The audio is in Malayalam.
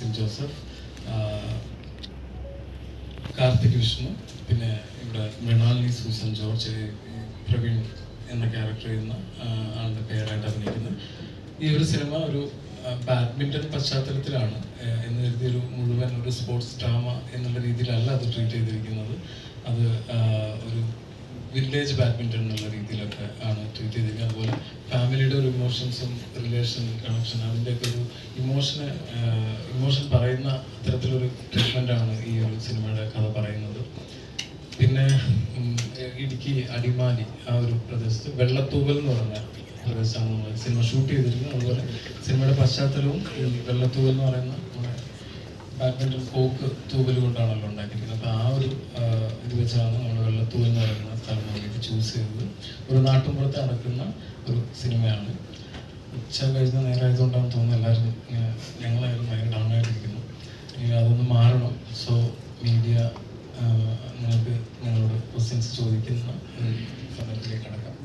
സിൻ ജോസഫ് കാർത്തിക് വിഷ്ണു പിന്നെ ഇവിടെ മൃണാലിനി സൂസൻ ജോർജ് പ്രവീൺ എന്ന ക്യാരക്ടർ ചെയ്യുന്ന ആളുടെ പേരായിട്ട് അഭിനയിക്കുന്നത്. ഈ ഒരു സിനിമ ഒരു ബാഡ്മിന്റൺ പശ്ചാത്തലത്തിലാണ് എന്ന് കരുതി ഒരു മുഴുവൻ ഒരു സ്പോർട്സ് ഡ്രാമ എന്നുള്ള രീതിയിലല്ല അത് ട്രീറ്റ് ചെയ്തിരിക്കുന്നത്. അത് ഒരു വില്ലേജ് ബാഡ്മിന്റൺ എന്നുള്ള രീതിയിലൊക്കെ ഇമോഷൻസും റിലേഷൻ കണക്ഷൻ അതിന്റെയൊക്കെ ഒരു ഇമോഷന് ഇമോഷൻ പറയുന്ന അത്തരത്തിലൊരു ആണ് ഈ ഒരു സിനിമയുടെ കഥ പറയുന്നത്. പിന്നെ ഇടുക്കി അടിമാലി ആ ഒരു പ്രദേശത്ത് വെള്ളത്തൂവൽ എന്ന് പറഞ്ഞ പ്രദേശമാണ് നമ്മൾ സിനിമ ഷൂട്ട് ചെയ്തിരുന്നത് അതുപോലെ സിനിമയുടെ പശ്ചാത്തലവും വെള്ളത്തൂവൽ എന്ന് പറയുന്ന നമ്മുടെ ബാഡ്മിന്റൺ കോക്ക് തൂവൽ കൊണ്ടാണല്ലോ ഉണ്ടാക്കിയിരിക്കുന്നത്. അപ്പോൾ ആ ഒരു ഇത് വെച്ചാണ് നമ്മൾ വെള്ളത്തൂവൽ എന്ന് പറയുന്ന സ്ഥലം ചൂസ് ചെയ്തത്. ഒരു നാട്ടുമ്പുറത്ത് നടക്കുന്ന ഒരു സിനിമയാണ്. ഉച്ച കഴിഞ്ഞ നേരമായതുകൊണ്ടാണ് തോന്നുന്നത് എല്ലാവരും ഞങ്ങളായിരുന്നു ഭയങ്കര ഡൗൺ ആയിട്ടിരിക്കുന്നു. അതൊന്ന് മാറണം. സോ മീഡിയ നിങ്ങൾക്ക് നിങ്ങളോട് ക്വസ്റ്റ്യൻസ് ചോദിക്കുന്ന സമയത്തിലേക്ക് കടക്കാം.